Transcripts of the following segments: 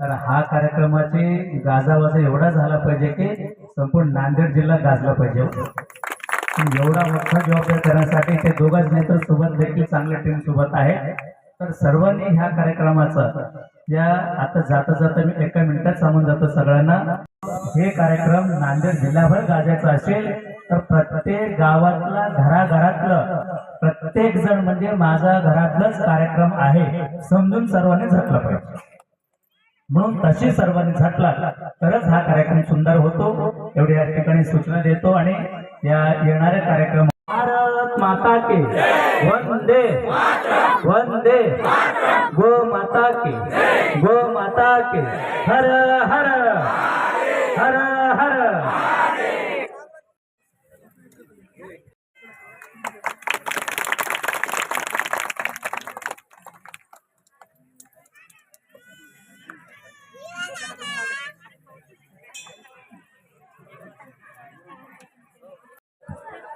तर हा कार्यक्रमाचे गाजावाजा एवढा झाला पाहिजे की संपूर्ण नांदेड जिल्हा गाजला पाहिजे. एवढा मोठा जबाबदार करण्यासाठी ते दोघांच नेत्र सोबत देखील चांगल्या टीम सोबत आहे. तर सर्वांनी ह्या कार्यक्रमाचा या आता जाता जाता मी एका मिनिटात सांगून जातो सगळ्यांना. हे कार्यक्रम नांदेड जिल्हाभर गाजायचा असेल तर प्रत्येक गावातला घराघरातलं प्रत्येक जण म्हणजे माझा घरातलाच कार्यक्रम आहे समजून सर्वांनी झटला पाहिजे. म्हणून तशी सर्वांनी झटला. तरच हा कार्यक्रम सुंदर होतो. एवढी या ठिकाणी सूचना देतो आणि या येणाऱ्या कार्यक्रम भारत माता के. वंदे. वंदे गो माता के गो माता के हर हर हर हर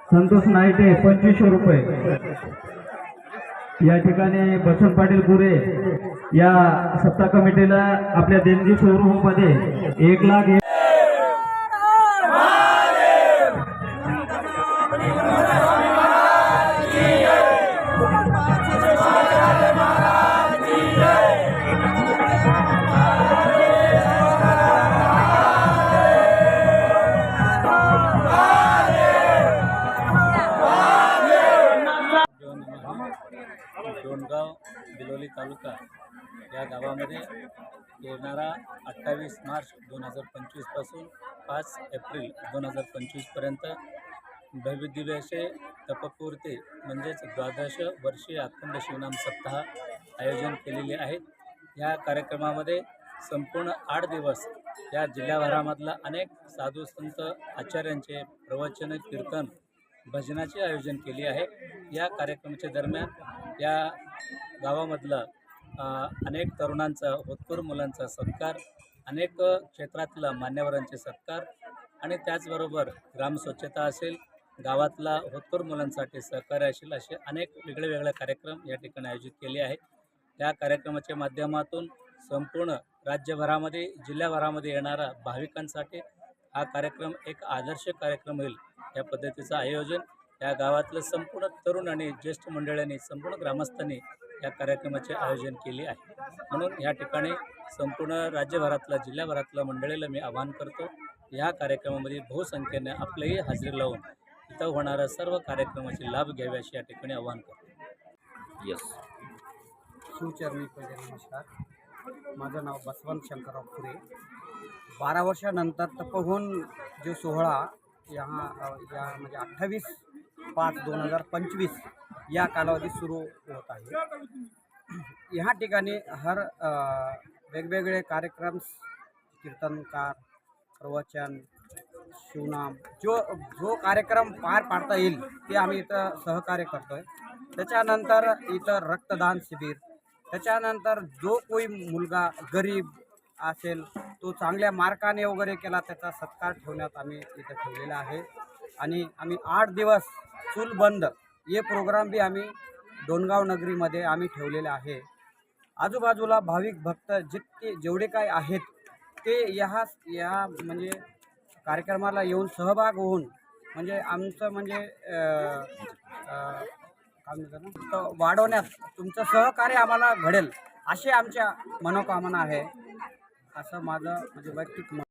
संतोष नायटे पंचवीसशे रुपये. या ठिकाणी बसंत पाटील गुरे या सत्ता कमिटीला आपल्या देणगी शोरूममध्ये एक लाख एक डोणगाव बिलोली तालुका या गावामध्ये येणारा अठ्ठावीस मार्च दोन हजार पंचवीसपासून पाच एप्रिल दोन हजार पंचवीसपर्यंत भव्य असे तपपूर्ती म्हणजेच द्वादश वर्षीय अखंड शिवनाम सप्ताह आयोजन केलेले आहेत या कार्यक्रमामध्ये संपूर्ण आठ दिवस या जिल्ह्याभरामधला अनेक साधू संत आचार्यांचे प्रवचन कीर्तन भजनाचे आयोजन केले आहे. या कार्यक्रमाच्या दरम्यान या गावामधलं अनेक तरुणांचा होतकूर मुलांचा सत्कार अनेक क्षेत्रातला मान्यवरांचे सत्कार आणि त्याचबरोबर ग्रामस्वच्छता असेल गावातला होतकूर मुलांसाठी सहकार्य असेल असे अनेक वेगळे वेगळे कार्यक्रम या ठिकाणी आयोजित केले आहेत. या कार्यक्रमाच्या माध्यमातून संपूर्ण राज्यभरामध्ये जिल्ह्याभरामध्ये येणारा भाविकांसाठी हा कार्यक्रम एक आदर्श कार्यक्रम होईल या पद्धतीचं आयोजन या गावातलं संपूर्ण तरुण आणि ज्येष्ठ मंडळींनी संपूर्ण ग्रामस्थांनी या कार्यक्रमाचे आयोजन केले आहे. म्हणून या ठिकाणी संपूर्ण राज्यभरातला जिल्ह्याभरातल्या मंडळीला मी आवाहन करतो या कार्यक्रमामध्ये बहुसंख्येने आपलीही हजेरी लावून इथं होणाऱ्या सर्व कार्यक्रमाचे लाभ घ्यावे असे या ठिकाणी आवाहन करतो. यस शिवचरणी पहिले नमस्कार. माझं नाव बसवंत शंकरराव पुरे बारा वर्षानंतर तपोवन जो सोहळा अ, या म्हणजे अठ्ठावीस पाच दोन हजार पंचवीस या कालावधीत सुरू होत आहे. ह्या ठिकाणी हर वेगवेगळे कार्यक्रम कीर्तनकार प्रवचन शिवनाम जो जो कार्यक्रम पार पाडता येईल ते आम्ही इथं सहकार्य करतो आहे त्याच्यानंतर इथं रक्तदान शिबिर त्याच्यानंतर जो कोई मुलगा गरीब असेल तो चांगल्या मार्काने वगैरे केला त्याचा सत्कार ठेवण्यात आम्ही इथं ठेवलेला आहे. आणि आम्ही आठ दिवस चूल बंद. हे प्रोग्राम बी आम्ही डोणगाव नगरीमध्ये आम्ही ठेवलेले आहे. आजूबाजूला भाविक भक्त जितके जेवढे काय आहेत ते ह्या या म्हणजे कार्यक्रमाला येऊन सहभाग होऊन म्हणजे आमचं म्हणजे काय म्हणतात ना, वाढवण्यात तुमचं सहकार्य आम्हाला घडेल अशी आमच्या मनोकामना आहे. असं माझं म्हणजे वैयक्तिक मत